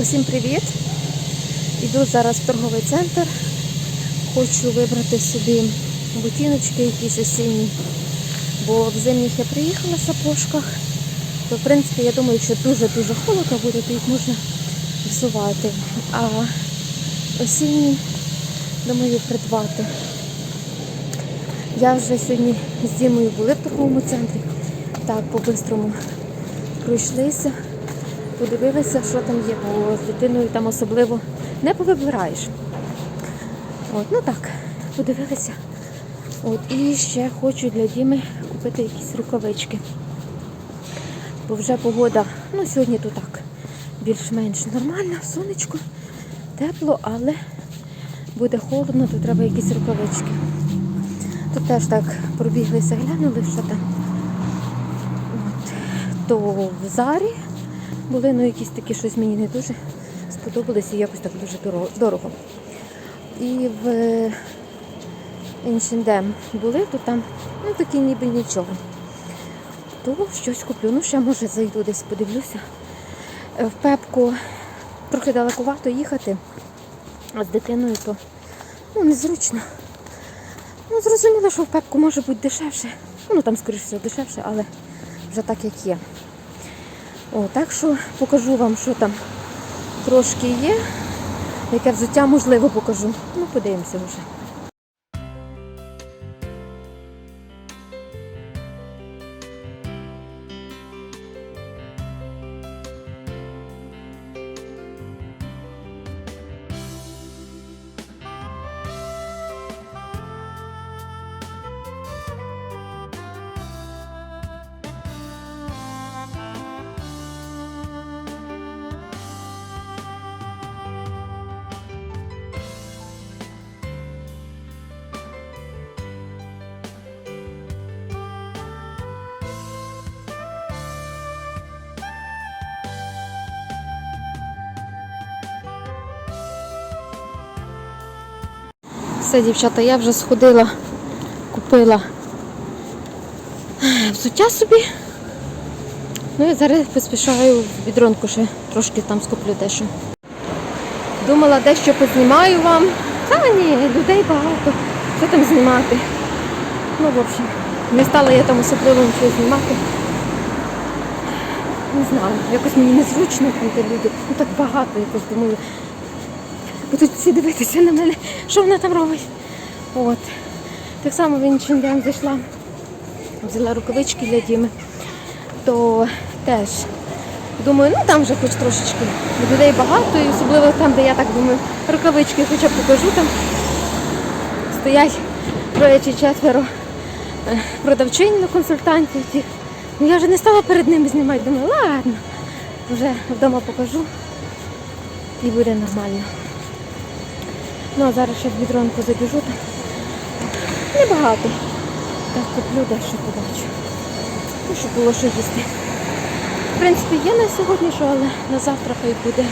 Усім привіт! Іду зараз в торговий центр. Хочу вибрати собі ботиночки якісь осінні. Бо в зимніх я приїхала в сапожках. То, в принципі, я думаю, що дуже-дуже холодно буде, то їх можна взувати. А осінні, думаю, придбати. Я вже сьогодні з Дімою були в торговому центрі. Так, по-бистрому пройшлися подивилися, що там є, бо з дитиною там особливо не повибираєш. От, ну так, подивилися. От, і ще хочу для Діми купити якісь рукавички. Бо вже погода, ну сьогодні то так, більш-менш нормально, сонечко, тепло, але буде холодно, то треба якісь рукавички. Тут теж так пробіглися, глянули, що там. От. То в зарі були ну, якісь такі щось мені не дуже сподобалися і якось так дуже дорого. І в H&M були, то там ну, такі ніби нічого. То щось куплю. Ну, ще може зайду десь подивлюся. Е, В пепку трохи далекувато їхати, а з дитиною то ну, незручно. Ну, зрозуміло, що в пепку може бути дешевше. Ну, там, скоріше всього, дешевше, але вже так, як є. О, так що покажу вам, що там трошки є. Яке взуття можливо покажу. Ну, подивимося вже. Все, дівчата, я вже сходила, купила взуття собі. Ну і зараз поспішаю в відронку ще трошки там скуплю дещо. Думала, дещо познімаю вам. Та ні, людей багато. Що там знімати? Ну, в общем, не стала я там особливо нічого знімати. Не знаю, якось мені незручно, де люди. Ну так багато якось думаю. Будуть всі дивитися на мене, що вона там робить. От. Так само в інший зайшла, взяла рукавички для Діми, то теж думаю, ну там вже хоч трошечки людей багато, і особливо там, де я так думаю, рукавички хоча б покажу там. Стоять троє чи четверо е, продавчинь на консультантів. Ну я вже не стала перед ними знімати, думаю, ладно, вже вдома покажу і буде нормально. Ну а зараз ще в відронку забіжу. Небагато. Так куплю дещо побачу. Ну, щоб було що їсти. В принципі, є на сьогодні, що, але на завтра хай буде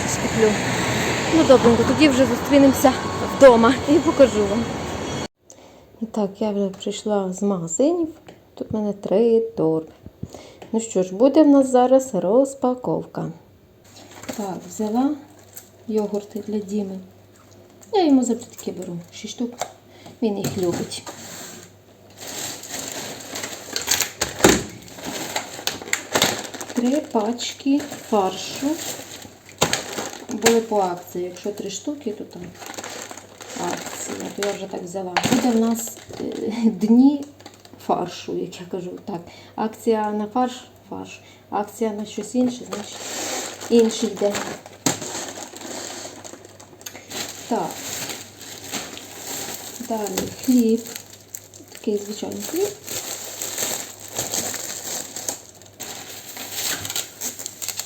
щось куплю. Ну добренько, тоді вже зустрінемося вдома і покажу вам. І так, я вже прийшла з магазинів. Тут в мене три торби. Ну що ж, буде в нас зараз розпаковка. Так, взяла йогурти для Діми. Я йому завжди такі беру. 6 штук. Він їх любить. Три пачки фаршу. Були по акції. Якщо три штуки, то там акція. То я вже так взяла. Буде в нас е, дні фаршу, як я кажу. Так, акція на фарш, фарш. Акція на щось інше, значить інший день. Так. Далі хліб. Такий звичайний хліб.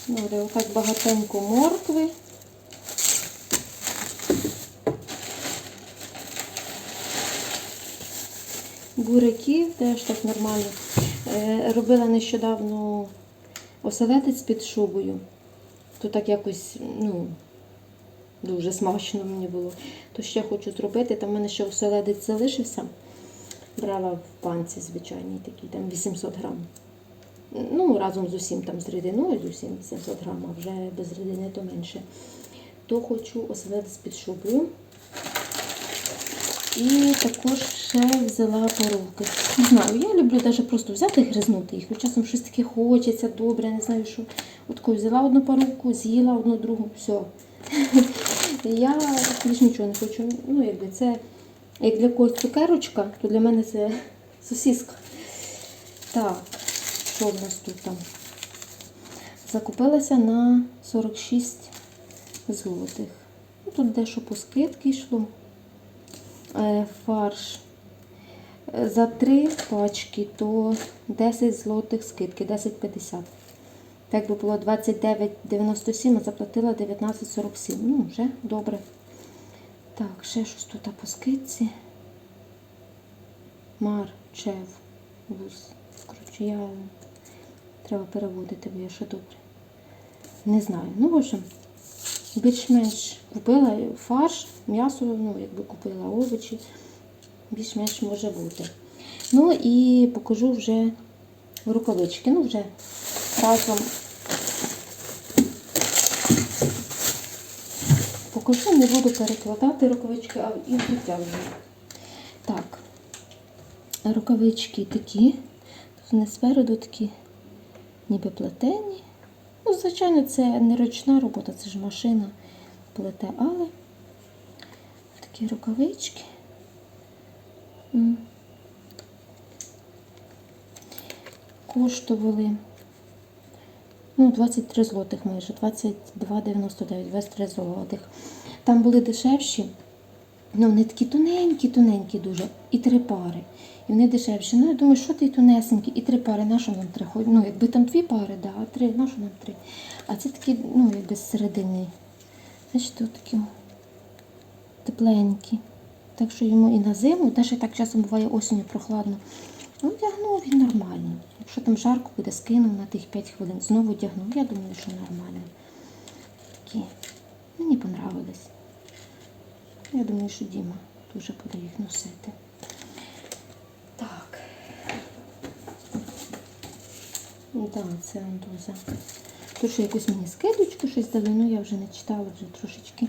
Добре, отак багатенько моркви. Буряків теж так нормально. Е, Робила нещодавно оселедець під шубою. То так якось, ну, Дуже смачно мені було. То ще хочу зробити. Там в мене ще оселедець залишився. Брала в панці звичайній такий, там 800 грам. ну разом з усім там з рідиною, з усім 700 грам, а вже без рідини то менше, то хочу оселедець під шубою. І також ще взяла паровки. Не знаю, я люблю навіть просто взяти і гризнути їх. Часом щось таке хочеться, добре, не знаю, що. От взяла одну паровку, з'їла одну другу, все. Я більш нічого не хочу. Ну, якби це як для когось цукерочка, то для мене це сосиска. Так, що в нас тут там? Закупилася на 46 злотих. Ну, Тут дещо по скидки йшло. Е, Фарш. Е, За три пачки то 10 злотих скидки, 10,50. Так би було 29,97, а заплатила 19,47. Ну, вже добре. Так, ще щось тут по скидці. Мар, чев, вуз. Коротше, я треба переводити, бо я ще добре. Не знаю. Ну, в общем, більш-менш купила фарш, м'ясо, ну, якби купила овочі, більш-менш може бути. Ну і покажу вже рукавички. Ну, вже разом покажу, не буду перекладати рукавички, а і вже. Так, рукавички такі, тут вони спереду такі, ніби плетені. Ну, звичайно, це не ручна робота, це ж машина плете, але такі рукавички. Коштували ну, 23 злотих майже, 22,99, 23 злотих. Там були дешевші, ну вони такі тоненькі, тоненькі дуже, і три пари. І вони дешевші. Ну, я думаю, що ти тонесенькі, і три пари, на що нам три? Хоч- Ну, якби там дві пари, да, а три, на що нам три? А це такі, ну, якби з середини. Значить, тут такі тепленькі. Так що йому і на зиму, і так часом буває осінню прохладно. Ну, вдягнув він нормально. Якщо там жарко буде, скинув на тих 5 хвилин, знову вдягнув. Я думаю, що нормально. Такі. Мені понравились. Я думаю, що Діма дуже буде їх носити. Так. Так, це Андоза. Тут ще якусь мені скидочку щось дали, ну я вже не читала, вже трошечки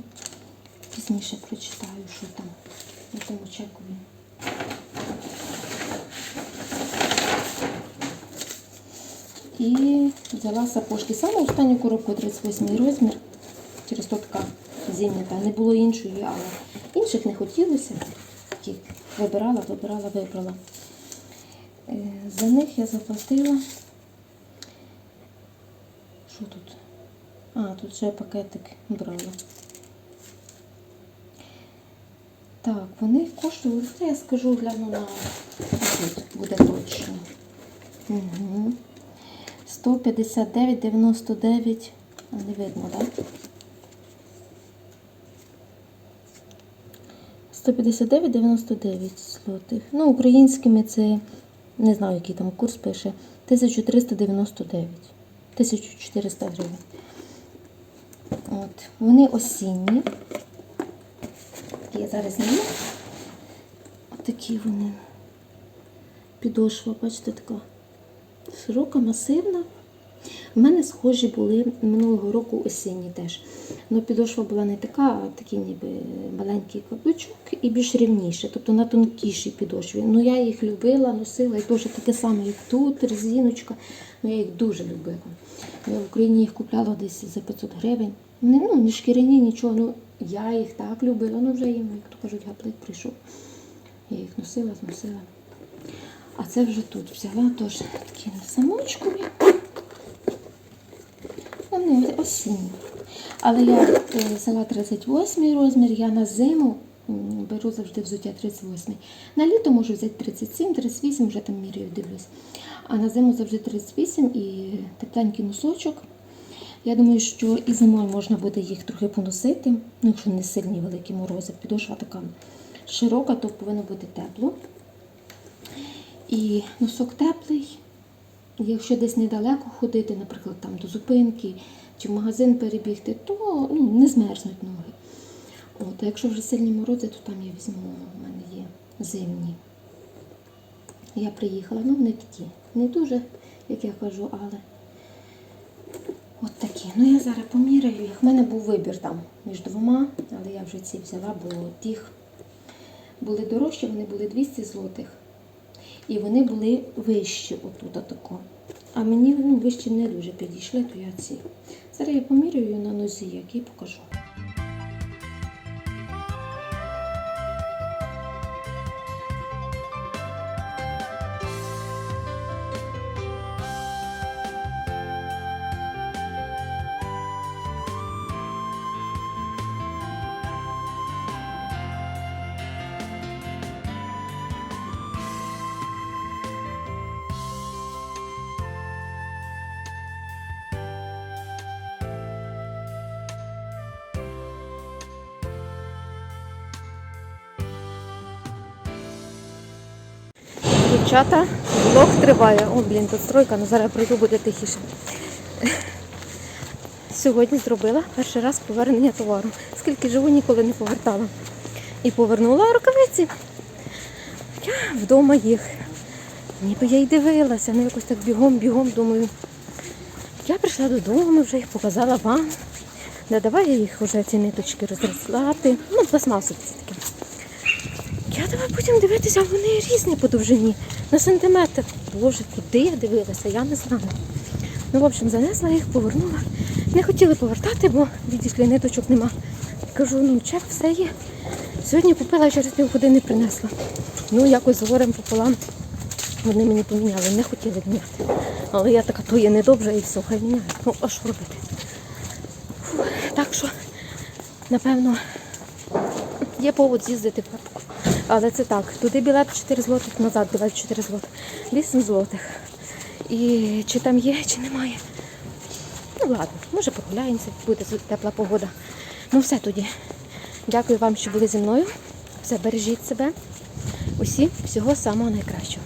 пізніше прочитаю, що там на тому чекові. І взяла сапожки. Саме останню коробку 38 розмір. Через то така зимня, та не було іншої, але інших не хотілося. Такі вибирала, вибирала, вибрала. Е, За них я заплатила. Що тут? А, тут ще пакетик брала. Так, вони коштують, це я скажу, гляну на тут буде точно. Угу. 159,99. А, Не видно, так? 159,99 злотих. Ну, українськими це не знаю, який там курс пише. 1399. 1400 гривень. От. Вони осінні. Я зараз зніму. Отакі вони. Підошва, бачите, така широка, масивна. У мене схожі були минулого року осінні теж. Ну, підошва була не така, а такий ніби маленький каблучок і більш рівніше, тобто на тонкішій підошві. Ну, я їх любила, носила, і теж таке саме, як тут, резиночка. Ну, я їх дуже любила. Я в Україні їх купляла десь за 500 гривень. Вони, ну, не шкіряні, нічого. Ну, я їх так любила, ну вже їм, як то кажуть, гаплик прийшов. Я їх носила, зносила. А це вже тут взяла теж такі на самочкові. Осінні. Але я е, взяла 38 розмір, я на зиму беру завжди взуття 38. На літо можу взяти 37, 38, вже там міряю, дивлюсь. А на зиму завжди 38 і тепленький носочок. Я думаю, що і зимою можна буде їх трохи поносити, ну, якщо не сильні великі морози. Підошва така широка, то повинно бути тепло. І носок теплий. Якщо десь недалеко ходити, наприклад, там до зупинки чи в магазин перебігти, то ну, не змерзнуть ноги. От, а якщо вже сильні морози, то там я візьму, у мене є зимні. Я приїхала, ну вони такі, не дуже як я кажу, але от такі. Ну я зараз поміряю їх. У мене був вибір там між двома, але я вже ці взяла, бо тих були дорожчі, вони були 200 злотих. І вони були вищі отут отако. А мені ну, вищі не дуже підійшли, то я ці. Зараз я помірюю на нозі, як і покажу. Дівчата, влог триває. О, блін, тут стройка, ну зараз я пройду буде тихіше. Сьогодні зробила перший раз повернення товару. Скільки живу, ніколи не повертала. І повернула рукавиці. Я вдома їх. Ніби я й дивилася, ну якось так бігом-бігом думаю. Я прийшла додому, вже їх показала вам. Да, давай я їх вже ці ниточки розрізати. Ну, пластмасові потім дивитися, вони різні по довжині. На сантиметр. Боже, куди я дивилася, я не знаю. Ну, в общем, занесла їх, повернула. Не хотіли повертати, бо відійшли ниточок нема. Кажу, ну чек, все є. Сьогодні купила, через півгодини принесла. Ну, якось з горем пополам. Вони мені поміняли, не хотіли міняти. Але я така, то є недобре і все, хай міняють. Ну, а що робити? Фу, так що, напевно, є повод з'їздити в Карпку. Але це так, туди білет 4 злотих, назад білет 4 злотих. 8 злотих. І чи там є, чи немає. Ну ладно, може прогуляємося, буде тепла погода. Ну все тоді. Дякую вам, що були зі мною. Все, бережіть себе. Усі всього самого найкращого.